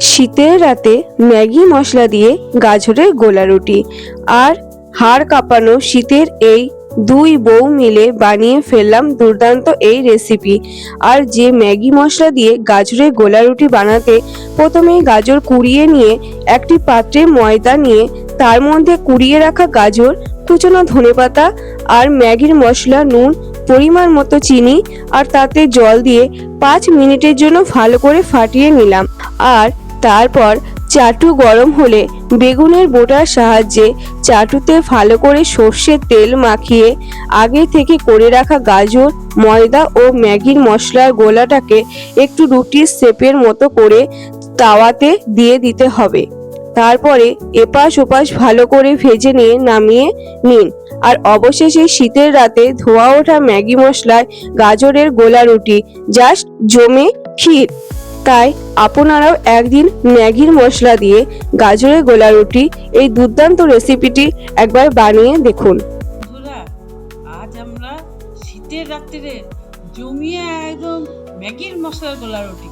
শীতের রাতে ম্যাগি মশলা দিয়ে গাজরের গোলা রুটি আর হাড় কাঁপানো শীতের এই দুই বউ মিলে বানিয়ে ফেললাম দুর্দান্ত এই রেসিপি আর যে ম্যাগি মশলা দিয়ে গাজরের গোলা রুটি বানাতে প্রথমেই গাজর কুড়িয়ে নিয়ে একটি পাত্রে ময়দা নিয়ে তার মধ্যে কুড়িয়ে রাখা গাজর, কুচনো ধনেপাতা আর ম্যাগির মশলা, নুন, পরিমাণ মতো চিনি আর তাতে জল দিয়ে পাঁচ মিনিটের জন্য ভালো করে ফাটিয়ে নিলাম। আর তারপর চাটু গরম হলে বেগুনের বোটার সাহায্যে চাটুতে ভালো করে সর্ষের তেল মাখিয়ে আগে থেকে করে রাখা গাজর, ময়দা ও ম্যাগির মশলার গোলাটাকে একটু রুটির শেপের মতো করে তাওয়াতে দিয়ে দিতে হবে। তারপরে এপাশ ওপাশ ভালো করে ভেজে নিয়ে নামিয়ে নিন। আর অবশেষে শীতের রাতে ধোয়া ওঠা ম্যাগি মশলায় গাজরের গোলা রুটি, জাস্ট জমে ক্ষীর। তাই আপনারাও একদিন ম্যাগির মশলা দিয়ে গাজরের গোলা রুটি, এই দুর্দান্ত রেসিপিটি একবার বানিয়ে দেখুন। আজ আমরা শীতের রাত্রে জমিয়ে একদম ম্যাগির মশলার গোলা রুটি